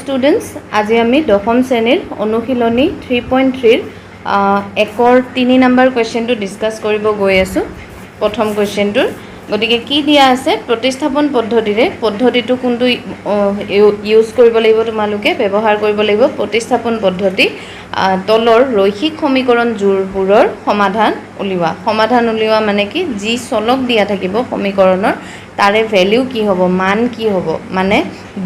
Students আজি আমি দশম শ্ৰেণীৰ অনুশীলনী থ্ৰী পইণ্ট থ্ৰীৰ একৰ তিনি নম্বৰ কুৱেশ্যনটো ডিছকাছ কৰিব গৈ আছোঁ, প্ৰথম কুৱেশ্যনটোৰ গতিকে কি দিয়া আছে, প্ৰতিস্থাপন পদ্ধতিৰে, পদ্ধতিটো কোনটো ইউজ কৰিব লাগিব তোমালোকে, ব্যৱহাৰ কৰিব লাগিব প্ৰতিস্থাপন পদ্ধতি তলৰ ৰৈখিক সমীকৰণ জোৰবোৰৰ সমাধান উলিওৱা। সমাধান উলিওৱা মানে কি, যি চলক দিয়া থাকিব সমীকৰণৰ তাৰে ভেলিউ কি হ'ব, মান কি হ'ব? মানে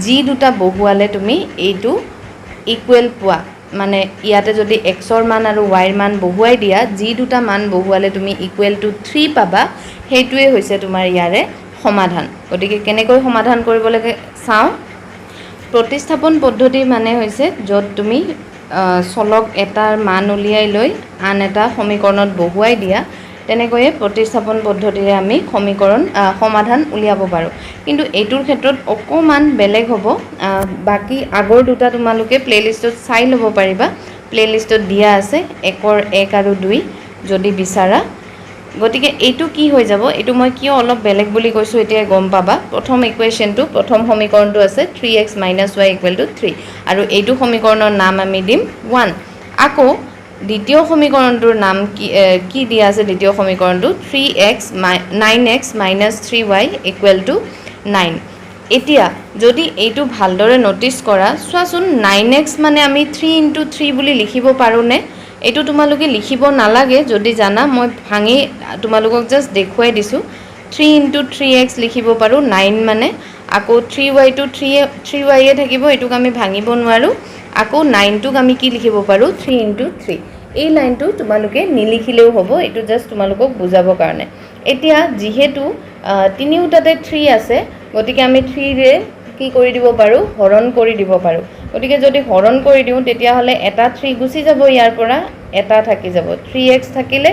যি দুটা বহুৱালে তুমি এইটো ইকুৱেল পোৱা। মানে ইয়াতে যদি এক্সৰ মান আৰু ৱাইৰ মান বহুৱাই দিয়া, যি দুটা মান বহুৱালে তুমি ইকুৱেল টু থ্ৰী পাবা, সেইটোৱে হৈছে তোমাৰ ইয়াৰে সমাধান। গতিকে কেনেকৈ সমাধান কৰিব লাগে চাওঁ। প্ৰতিস্থাপন পদ্ধতি মানে হৈছে য'ত তুমি চলক এটাৰ মান উলিয়াই লৈ আন এটা সমীকৰণত বহুৱাই দিয়া। তেনেকৈয়ে প্ৰতিস্থাপন পদ্ধতিৰে আমি সমীকৰণ সমাধান উলিয়াব পাৰোঁ। কিন্তু এইটোৰ ক্ষেত্ৰত অকণমান বেলেগ হ'ব। বাকী আগৰ দুটা তোমালোকে প্লে'লিষ্টত চাই ল'ব পাৰিবা। প্লে'লিষ্টত দিয়া আছে, একৰ, এক আৰু দুই, যদি বিচাৰা। গতিকে এইটো কি হৈ যাব? এইটো মই কিয় অলপ বেলেগ বুলি কৈছোঁ এতিয়া গম পাবা। প্ৰথম ইকুৱেশ্যনটো প্ৰথম সমীকৰণটো আছে three x minus y equal two three আৰু এইটো সমীকৰণৰ নাম আমি দিম ওৱান আকৌ দ্বিতীয় সমীকৰণটোৰ নাম কি কি দিয়া আছে দ্বিতীয় সমীকৰণটো? Three x nine x minus three y equal two nine এতিয়া, যদি এইটো ভালদৰে ন'টিছ কৰা, চোৱাচোন নাইন এক্স মানে আমি থ্ৰী ইণ্টু থ্ৰী বুলি লিখিব পাৰোঁনে? এইটো তোমালোকে লিখিব নালাগে, যদি জানা, মই ভাঙি তোমালোকক জাষ্ট দেখুৱাই দিছোঁ। থ্ৰী ইণ্টু থ্ৰী এক্স লিখিব পাৰোঁ নাইন মানে আকৌ থ্ৰী ৱাইটো থ্ৰী থ্ৰী ৱাইয়ে থাকিব, এইটোক আমি ভাঙিব নোৱাৰোঁ। আকৌ নাইনটোক আমি কি লিখিব পাৰোঁ? থ্ৰী ইণ্টু থ্ৰী এই লাইনটো তোমালোকে নিলিখিলেও হ'ব, এইটো জাষ্ট তোমালোকক বুজাবৰ কাৰণে। এতিয়া যিহেতু তিনিওটাতে থ্ৰী আছে, গতিকে আমি থ্ৰীৰে কি কৰি দিব পাৰোঁ? হৰণ কৰি দিব পাৰোঁ। গতিকে যদি হৰণ কৰি দিওঁ, তেতিয়াহ'লে এটা থ্ৰী গুচি যাব ইয়াৰ পৰা, এটা থাকি যাব। থ্ৰী এক্স থাকিলে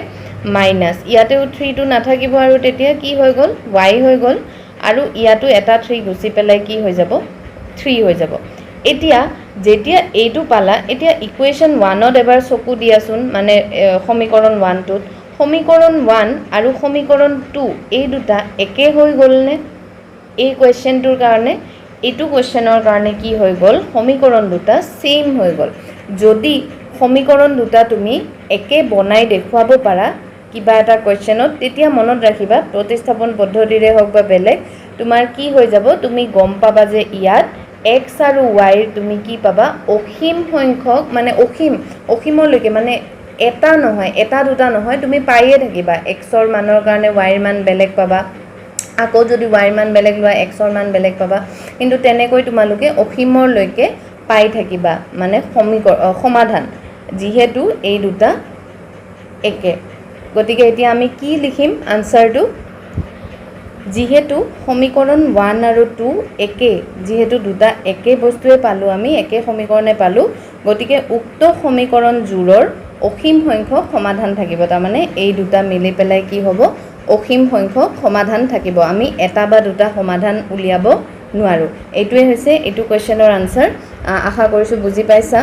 মাইনাছ ইয়াতেও থ্ৰীটো নাথাকিব আৰু তেতিয়া কি হৈ গ'ল? ৱাই হৈ গ'ল। আৰু ইয়াতো এটা থ্ৰী গুচি পেলাই কি হৈ যাব? থ্ৰী হৈ যাব। এতিয়া, যেতিয়া এইটো পালা, এতিয়া ইকুৱেশ্যন ওৱানত এবাৰ চকু দিয়াচোন মানে সমীকৰণ ওৱানটোত সমীকৰণ ওৱান আৰু সমীকৰণ টু এই দুটা একে হৈ গ'লনে এই কুৱেশ্যনটোৰ কাৰণে, এইটো কুৱেশ্যনৰ কাৰণে কি হৈ গ'ল? সমীকৰণ দুটা ছেইম হৈ গ'ল। যদি সমীকৰণ দুটা তুমি একে বনাই দেখুৱাব পাৰা কিবা এটা কুৱেশ্যনত তেতিয়া মনত ৰাখিবা প্ৰতিস্থাপন পদ্ধতিৰে হওক বা বেলেগ তোমাৰ কি হৈ যাব তুমি গম পাবা যে ইয়াত এক্স আৰু ৱাইৰ তুমি কি পাবা অসীম সংখ্যক মানে অসীম অসীমলৈকে মানে এটা নহয় এটা দুটা নহয় তুমি পায়ে থাকিবা। এক্সৰ মানৰ কাৰণে ৱাইৰ মান বেলেগ পাবা আকৌ যদি ৱাইৰ মান বেলেগ লোৱা এক্সৰ মান বেলেগ পাবা কিন্তু তেনেকৈ তোমালোকে অসীমৰলৈকে পাই থাকিবা মানে সমীকৰ সমাধান। যিহেতু এই দুটা একে। গতিকে এতিয়া আমি কি লিখিম? আনচাৰটো যিহেতু সমীকৰণ ওৱান আৰু টু একে, যিহেতু দুটা একে বস্তুৱে পালোঁ আমি, একে সমীকৰণে পালোঁ, গতিকে উক্ত সমীকৰণযোৰৰ অসীম সংখ্যক সমাধান থাকিব। তাৰমানে এই দুটা মিলি পেলাই কি হ'ব? অসীম সংখ্যক সমাধান থাকিব। আমি এটা বা দুটা সমাধান উলিয়াব নোৱাৰোঁ। এইটোৱে হৈছে এইটো কুৱেশ্যনৰ আনচাৰ আশা কৰিছোঁ বুজি পাইছা।